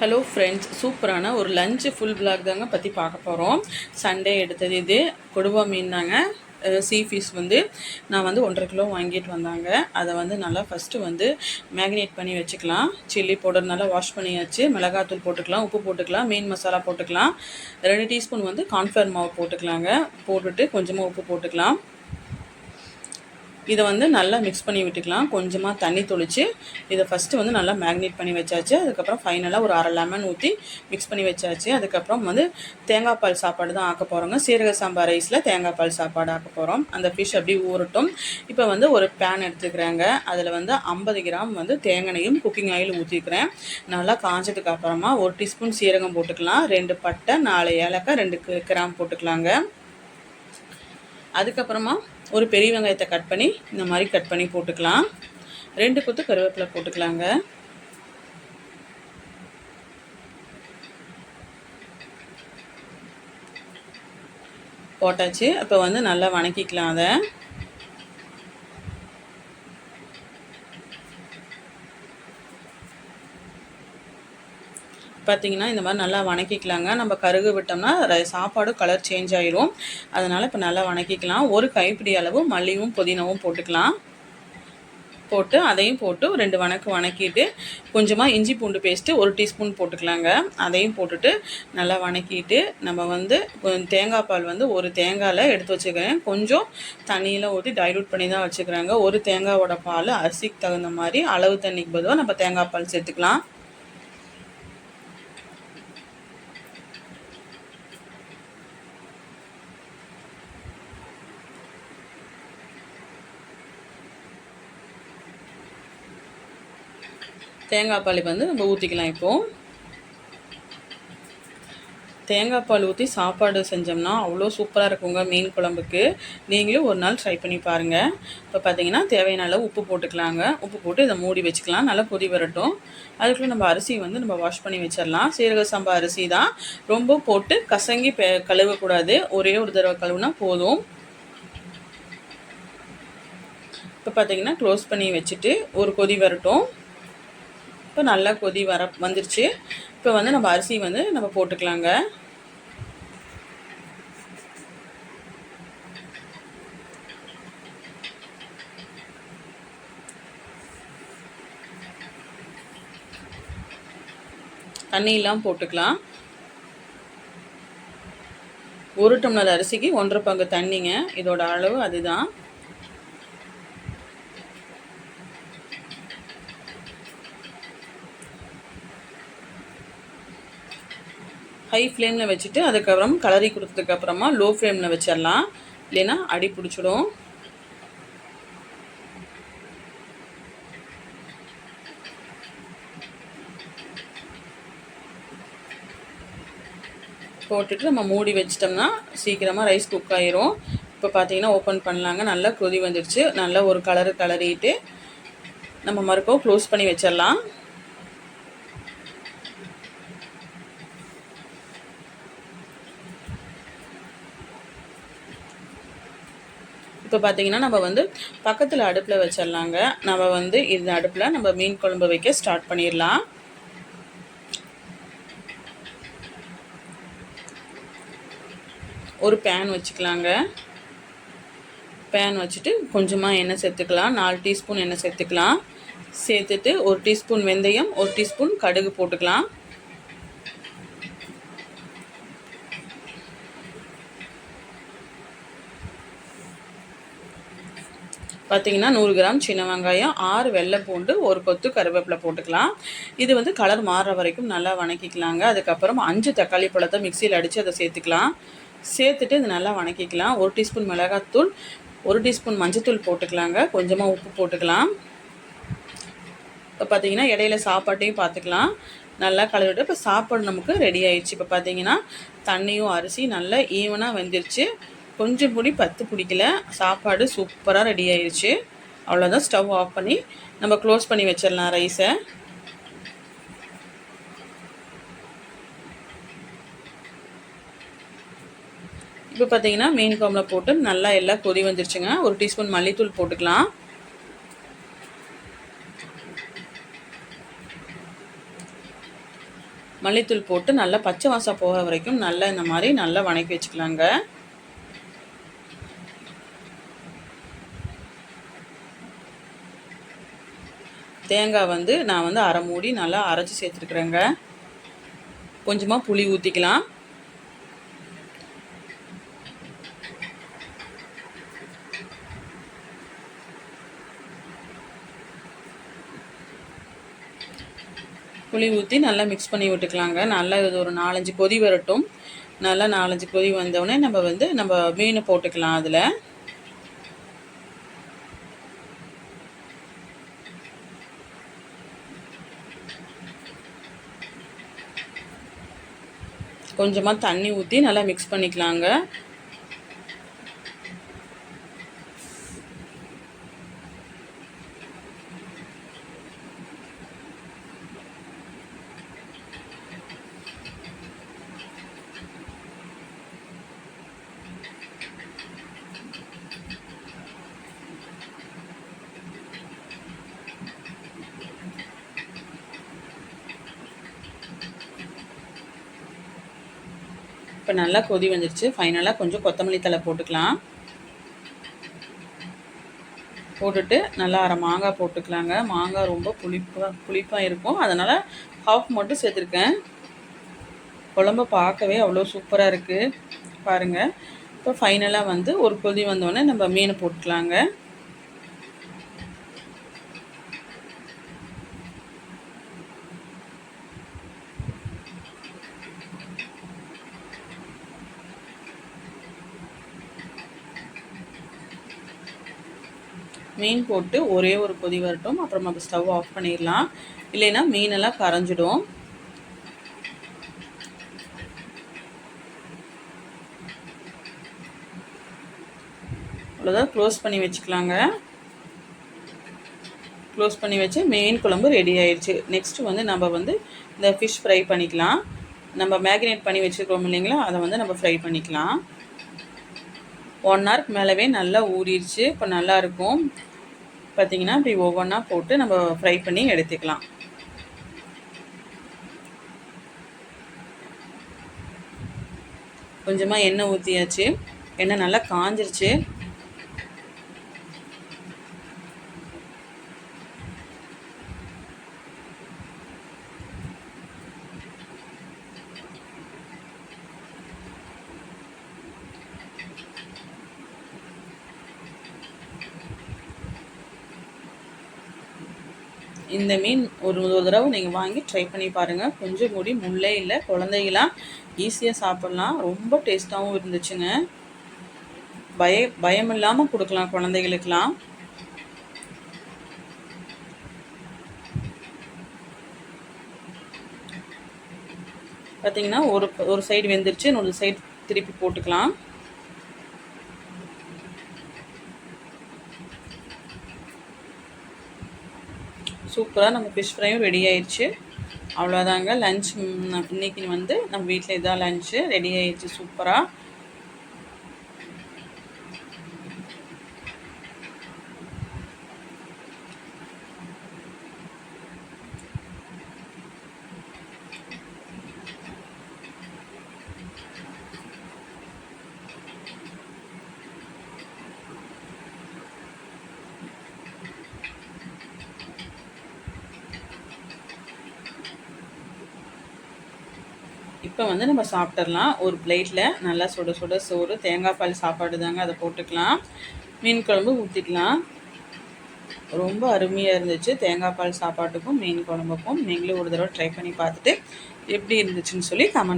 Hello friends சூப்பரான ஒரு lunch full black தாங்க பற்றி பார்க்க போகிறோம் சண்டே எடுத்தது இது. கொடுவா மீன் தாங்க சீ ஃபிஷ் வந்து நான் வந்து ஒன்றரை கிலோ வாங்கிட்டு வந்தாங்க. அதை வந்து நல்லா ஃபஸ்ட்டு வந்து மேக்னேட் பண்ணி வச்சுக்கலாம். சில்லி பவுடர் நல்லா வாஷ் பண்ணியாச்சு. மிளகாத்தூள் போட்டுக்கலாம். உப்பு போட்டுக்கலாம். மீன் மசாலா போட்டுக்கலாம். ரெண்டு டீஸ்பூன் வந்து கார்ன்ஃப்ளவர் மாவு போட்டுக்கலாங்க. போட்டுட்டு கொஞ்சமாக உப்பு போட்டுக்கலாம். இதை வந்து நல்லா மிக்ஸ் பண்ணி விட்டுக்கலாம். கொஞ்சமாக தண்ணி தொளித்து இதை ஃபஸ்ட்டு வந்து நல்லா மேக்னேட் பண்ணி வச்சாச்சு. அதுக்கப்புறம் ஃபைனலாக ஒரு அரை லெமன் ஊற்றி மிக்ஸ் பண்ணி வச்சாச்சு. அதுக்கப்புறம் வந்து தேங்காய் பால் சாப்பாடு தான் ஆக்க போகிறோங்க சீரக சாம்பார் ரைஸில் தேங்காய் பால் சாப்பாடு ஆக்க போகிறோம் அந்த ஃபிஷ் அப்படி ஊறட்டும். இப்போ வந்து ஒரு பேன் எடுத்துக்கிறேங்க. அதில் வந்து ஐம்பது கிராம் வந்து தேங்காயும் குக்கிங் ஆயில் ஊற்றிக்கிறேன் நல்லா காஞ்சதுக்கு அப்புறமா ஒரு டீஸ்பூன் சீரகம் போட்டுக்கலாம். ரெண்டு பட்டை நாலு ஏலக்காய் ரெண்டு கிராம் போட்டுக்கலாங்க. அதுக்கப்புறமா ஒரு பெரிய வெங்காயத்தை கட் பண்ணி இந்த மாதிரி கட் பண்ணி போட்டுக்கலாம். ரெண்டு கொத்து கருவேப்பிலை போட்டுக்கலாங்க. போட்டாச்சு. அப்போ வந்து நல்லா வணக்கிக்கலாம் அதை. பார்த்தீங்கன்னா இந்த மாதிரி நல்லா வணக்கிக்கலாங்க. நம்ம கருகு விட்டோம்னா சாப்பாடு கலர் சேஞ்ச் ஆயிரும். அதனால் இப்போ நல்லா வணக்கிக்கலாம். ஒரு கைப்பிடி அளவு மல்லியும் புதினாவும் போட்டுக்கலாம். போட்டு அதையும் போட்டு ரெண்டு வணக்கு வணக்கிட்டு கொஞ்சமாக இஞ்சி பூண்டு பேஸ்ட்டு ஒரு டீஸ்பூன் போட்டுக்கலாங்க. அதையும் போட்டுட்டு நல்லா வணக்கிட்டு நம்ம வந்து தேங்காய் பால் வந்து ஒரு தேங்காயில் எடுத்து வச்சுக்கிறேன். கொஞ்சம் தண்ணியில் ஊற்றி டைலூட் பண்ணி தான் வச்சுக்கிறாங்க. ஒரு தேங்காவோட பால் அரிசிக்கு தகுந்த மாதிரி அளவு தண்ணிக்கு பதிலாக நம்ம தேங்காய் பால் சேர்த்துக்கலாம். தேங்காய் பால் வந்து நம்ம ஊற்றிக்கலாம் இப்போது தேங்காய் பால் ஊற்றி சாப்பாடு செஞ்சோம்னா அவ்வளோ சூப்பராக இருக்குங்க மீன் குழம்புக்கு. நீங்களும் ஒரு நாள் ட்ரை பண்ணி பாருங்கள் இப்போ பார்த்தீங்கன்னா தேவையான அளவு உப்பு போட்டுக்கலாங்க. உப்பு போட்டு இதை மூடி வச்சுக்கலாம். நல்லா கொதி வரட்டும். அதுக்குள்ளே நம்ம அரிசி வந்து நம்ம வாஷ் பண்ணி வச்சிடலாம். சீரக சம்பா அரிசி தான். ரொம்ப போட்டு கசங்கி பெ கழுவக்கூடாது. ஒரே ஒரு தடவை கழுவுனா போதும். இப்போ பார்த்தீங்கன்னா க்ளோஸ் பண்ணி வச்சுட்டு ஒரு கொதி வரட்டும். இப்போ நல்லா கொதி வர வந்துருச்சு. இப்போ வந்து நம்ம அரிசி வந்து நம்ம போட்டுக்கலாங்க. தண்ணியெல்லாம் போட்டுக்கலாம். ஒரு டம்ளர் அரிசிக்கு ஒன்றரை பங்கு தண்ணிங்க. இதோட அளவு அதுதான். ஹை ஃப்ளேமில் வச்சுட்டு அதுக்கப்புறம் கலரி கொடுத்ததுக்கப்புறமா லோ ஃப்ளேமில் வச்சிடலாம். இல்லைன்னா அடி பிடிச்சிடும். போட்டுட்டு நம்ம மூடி வச்சிட்டோம்னா சீக்கிரமாக ரைஸ் குக் ஆயிரும். இப்போ பார்த்தீங்கன்னா ஓப்பன் பண்ணலாங்க. நல்லா கொதி வந்துடுச்சு. நல்லா ஒரு கலரு கலரிட்டு நம்ம மறுக்கவும் க்ளோஸ் பண்ணி வச்சிடலாம். இப்போ பார்த்தீங்கன்னா நம்ம வந்து பக்கத்தில் அடுப்பில் வச்சிடலாங்க. நம்ம வந்து இந்த அடுப்பில் நம்ம மீன் குழம்பு வைக்க ஸ்டார்ட் பண்ணிடலாம். ஒரு பேன் வச்சுக்கலாங்க. பேன் வச்சுட்டு கொஞ்சமாக எண்ணெய் சேர்த்துக்கலாம். நாலு டீஸ்பூன் எண்ணெய் சேர்த்துக்கலாம். சேர்த்துட்டு ஒரு டீஸ்பூன் வெந்தயம் ஒரு டீஸ்பூன் கடுகு போட்டுக்கலாம். பார்த்தீங்கன்னா நூறு கிராம் சின்ன வெங்காயம் ஆறு வெள்ளை பூண்டு ஒரு கொத்து கருவேப்பிலை போட்டுக்கலாம். இது வந்து கலர் மாறுற வரைக்கும் நல்லா வணக்கிக்கலாங்க. அதுக்கப்புறம் அஞ்சு தக்காளி பழத்தை மிக்சியில் அடித்து அதை சேர்த்துக்கலாம். சேர்த்துட்டு இது நல்லா வணக்கிக்கலாம். ஒரு டீஸ்பூன் மிளகாத்தூள் ஒரு டீஸ்பூன் மஞ்சத்தூள் போட்டுக்கலாங்க. கொஞ்சமாக உப்பு போட்டுக்கலாம். இப்போ பார்த்தீங்கன்னா இடையில சாப்பாட்டையும் பார்த்துக்கலாம் நல்லா கழுவிட்டு இப்போ சாப்பாடு நமக்கு ரெடி ஆயிடுச்சு. இப்போ பார்த்தீங்கன்னா தண்ணியும் அரிசி நல்லா ஈவனாக வெந்துருச்சு. கொஞ்சம் பொடி பத்து பிடிக்கல சாப்பாடு சூப்பராக ரெடி ஆயிடுச்சு அவ்வளோதான் ஸ்டவ் ஆஃப் பண்ணி நம்ம க்ளோஸ் பண்ணி வச்சிடலாம் ரைஸை இப்போ பார்த்தீங்கன்னா மீன் குழம்புல போட்டு நல்லா எல்லாம் கொதி வந்துருச்சுங்க. ஒரு டீஸ்பூன் மல்லித்தூள் போட்டுக்கலாம். மல்லித்தூள் போட்டு நல்லா பச்சை வாசம் போகிற வரைக்கும் நல்லா இந்த மாதிரி நல்லா வணக்கி வச்சுக்கலாங்க. தேங்காய் வந்து நான் வந்து அரை மூடி நல்லா அரைச்சி சேர்த்துருக்குறேங்க. கொஞ்சமாக புளி ஊற்றிக்கலாம் புளி ஊற்றி நல்லா மிக்ஸ் பண்ணி விட்டுக்கலாங்க. நல்லா இது ஒரு நாலஞ்சு கொதி வரட்டும். நல்லா நாலஞ்சு கொதி வந்தோடனே நம்ம வந்து நம்ம மீன் போட்டுக்கலாம் அதில். கொஞ்சமாக தண்ணி ஊற்றி நல்லா மிக்ஸ் பண்ணிக்கலாங்க. இப்போ நல்லா கொதி வந்துடுச்சு ஃபைனலாக கொஞ்சம் கொத்தமல்லி தலை போட்டுக்கலாம். போட்டுட்டு நல்லா அரை மாங்காய் போட்டுக்கலாங்க. மாங்காய் ரொம்ப புளிப்பாக புளிப்பாக இருக்கும். அதனால் ஹாஃப் மட்டும் சேர்த்துருக்கேன். குழம்பு பார்க்கவே அவ்வளோ சூப்பராக இருக்குது பாருங்கள் இப்போ ஃபைனலாக வந்து ஒரு கொதி வந்தோடனே நம்ம மீன் போட்டுக்கலாங்க. மீன் போட்டு ஒரே ஒரு கொதி வரட்டும். அப்புறம் நம்ம ஸ்டவ் ஆஃப் பண்ணிடலாம். இல்லைன்னா மீனெல்லாம் கரைஞ்சிடும். அவ்வளோதான் க்ளோஸ் பண்ணி வச்சுக்கலாங்க. க்ளோஸ் பண்ணி வச்சு மீன் குழம்பு ரெடி ஆயிடுச்சு நெக்ஸ்ட்டு வந்து நம்ம வந்து இந்த ஃபிஷ் ஃப்ரை பண்ணிக்கலாம். நம்ம மேக்னேட் பண்ணி வச்சுருக்கோம் இல்லைங்களா? அதை வந்து நம்ம ஃப்ரை பண்ணிக்கலாம். ஒன் ஹவருக்கு மேலவே நல்லா ஊறிடுச்சு. இப்போ நல்லாயிருக்கும் பார்த்திங்கன்னா இப்படி ஒவ்வொன்றா போட்டு நம்ம ஃப்ரை பண்ணி எடுத்துக்கலாம். கொஞ்சமாக எண்ணெய் ஊற்றியாச்சு எண்ணெய் நல்லா காஞ்சிருச்சு. இந்த மீன் ஒரு ஒரு தடவை நீங்கள் வாங்கி ட்ரை பண்ணி பாருங்கள் கொஞ்சம் கூடி முள்ளே இல்லை குழந்தைகளாம் ஈஸியாக சாப்பிட்லாம். ரொம்ப டேஸ்ட்டாகவும் இருந்துச்சுங்க. பய பயம் இல்லாமல் கொடுக்கலாம் குழந்தைகளுக்கெல்லாம். பார்த்தீங்கன்னா ஒரு ஒரு சைடு வெந்துருச்சு இன்னொரு சைடு திருப்பி போட்டுக்கலாம். சூப்பராக நம்ம ஃபிஷ் ஃப்ரையும் ரெடி ஆயிடுச்சு அவ்வளோதாங்க லன்ச் இன்றைக்கி வந்து நம்ம வீட்டில் இதான் லன்ச்சு ரெடி ஆயிடுச்சு சூப்பராக இப்போ வந்து நம்ம சாப்பிட்றலாம் ஒரு பிளேட்டில் நல்லா சுட சுட சோறு தேங்காய் பால் சாப்பாடு தாங்க அதை போட்டுக்கலாம். மீன் குழம்பு ஊற்றிக்கலாம் ரொம்ப அருமையாக இருந்துச்சு. தேங்காய் பால் சாப்பாட்டுக்கும் மீன் குழம்புக்கும். நீங்களும் ஒரு தடவை ட்ரை பண்ணி பார்த்துட்டு எப்படி இருந்துச்சுன்னு சொல்லி கமெண்ட்